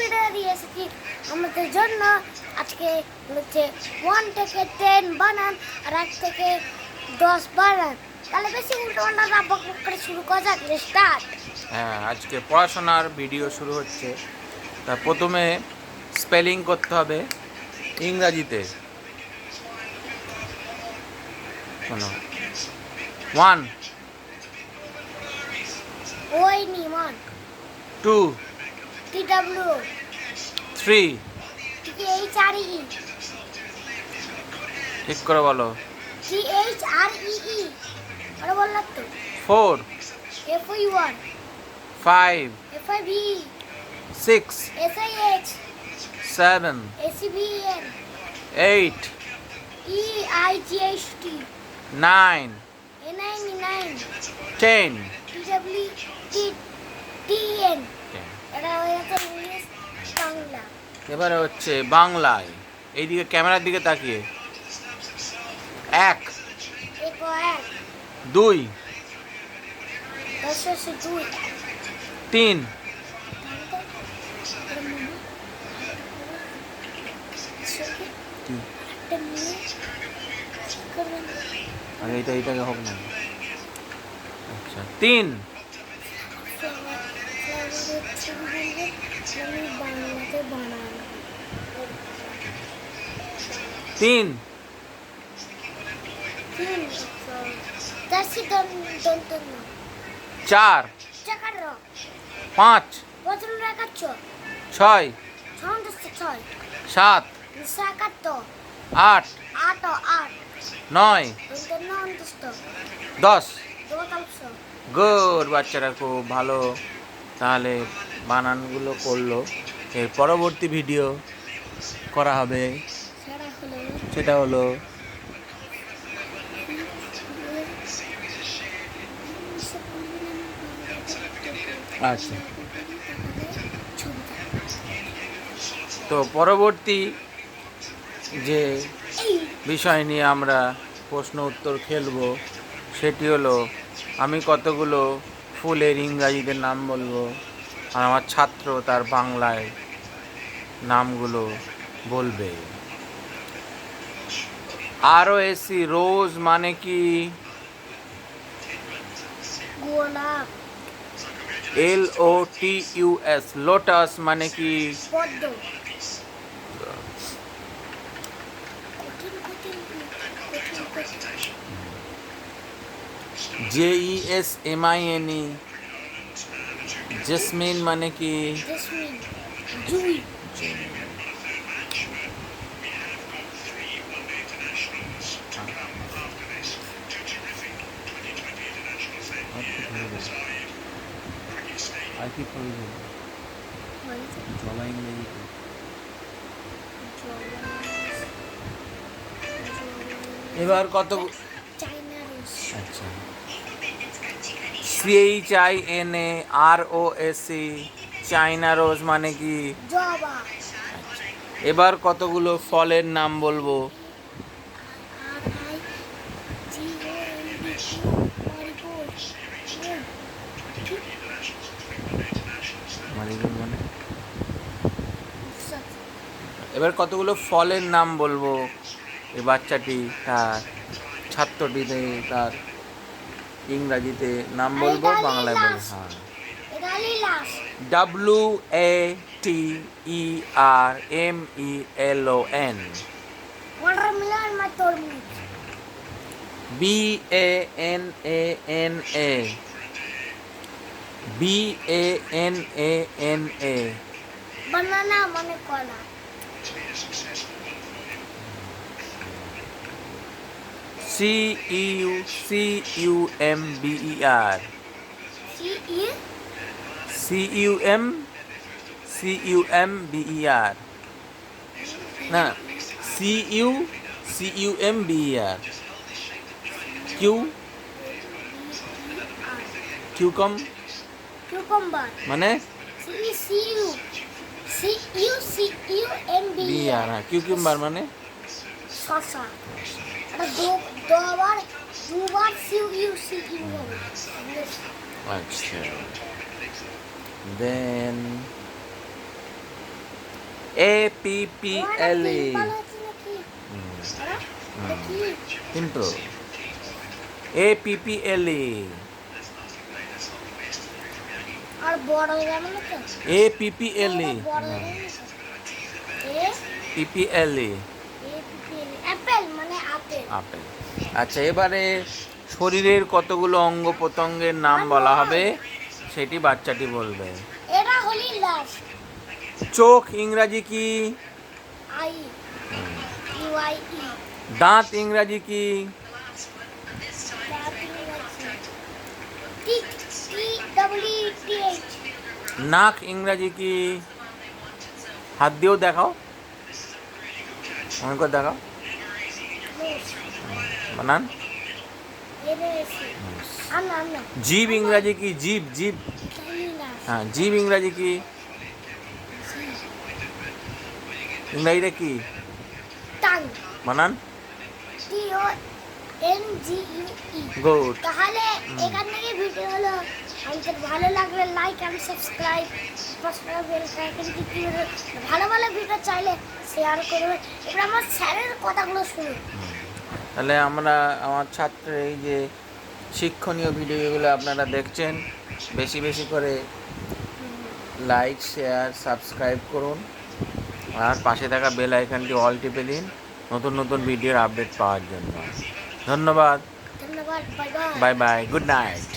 Video দিয়ে এসেছি আমাদের জন্য আজকে হচ্ছে ওয়ান থেকে টেন বানান আর এক থেকে দশ বানান। তাহলে বেশি উল্টো পাল্টা রাব্বক করে শুরু করা যাক স্টার্ট হ্যাঁ আজকে পড়াশোনার ভিডিও শুরু হচ্ছে। তা প্রথমে স্পেলিং করতে হবে ইংরাজিতে। শোনো। ওয়ান ওই নিমান। Two T W three. T H R E. ঠিক করে বলো। T H R E E. আরে বললাম তো। Four. F I one. Five. F I V. Six. S I H. Seven. S E V N. Eight. E I G H T. Nine. N I N nine. Ten. T W T T N. এবারে হচ্ছে বাংলায়। এইদিকে ক্যামেরার দিকে তাকিয়ে। এক। দুই। তিন। আরে এটা এটাকে হোক না। আচ্ছা তিন। বাংলাতে বানান তিন। দাসি দন দন দন চার পাঁচ। ছয়। সাত। আট। নয়। দশ। গুড বাচ্চারা খুব ভালো। তাহলে বানানগুলো করল। এর পরবর্তী ভিডিও করা হবে। সেটা হলো আচ্ছা। তো পরবর্তী যে বিষয় নিয়ে আমরা প্রশ্ন উত্তর খেলব, সেটি হলো আমি কতগুলো ফুলের ইংরাজিতে নাম বলব। আর আমার ছাত্র তার বাংলায় নামগুলো বলবে। আরও এসি রোজ মানে কি? গোলাপ L O T U S lotus মানে কি? পদ্ম। কঠিন কঠিন কঠিন কঠিন J E S M I N E jasmine মানে কি জেসমিন জুই আর কি করবে জবা ইংরেজিতে এবার কত চাইনা রোজ আচ্ছা CH I N A R O S C China rose মানে কি? এবার কতগুলো ফলের নাম বলব? মানে? এবার কতগুলো ফলের নাম বলব? এই বাচ্চাটি তার ছাত্রটিতে তার ইংরাজিতে নাম বলব বাংলায় বলব। হ্যাঁ। W A T E R M E L O N B A N A N A B A N A N A banana মানে কলা C U C U M B E R C E U M C U M B E R না C U C U M B E R Q Q কম cucumber মানে? C E U C U M B B R cucumber মানে? দু দুবার দুবার C U C U আচ্ছা। Then A P P L? দেখি কিন্তু এ P P L এ আর বড় যাবে না তো A P P L? A P P L মানে আপেল। আচ্ছা এবারে শরীরের কতগুলো অঙ্গ প্রত্যঙ্গের নাম বলা হবে? সেটি বাচ্চাটি বলবে। চোখ ইংরাজি কি? দাঁত ইংরাজি কি? নাক ইংরাজি কি? হাত দিয়েও দেখাও। করে দেখাও। বানান জীব ইংরাজি কি জীব জীব হ্যাঁ জীব ইংরাজি কি ইংরাজিটা কি বানান গুড তাহলে এখান থেকে ভিডিও হলো। আমাদের ভালো লাগলে লাইক এন্ড সাবস্ক্রাইব টিপে ভালো ভালো ভিডিও চাইলে শেয়ার করবে। এবার আমার স্যারের কথাগুলো শুনুন। তাহলে আমরা আমার ছাত্রের এই যে শিক্ষণীয় ভিডিওগুলো আপনারা দেখছেন বেশি বেশি করে লাইক শেয়ার সাবস্ক্রাইব করুন। আর পাশে থাকা বেল আইকনটি অল টিপে দিন নতুন নতুন ভিডিওর আপডেট পাওয়ার জন্য। ধন্যবাদ। Bye bye good night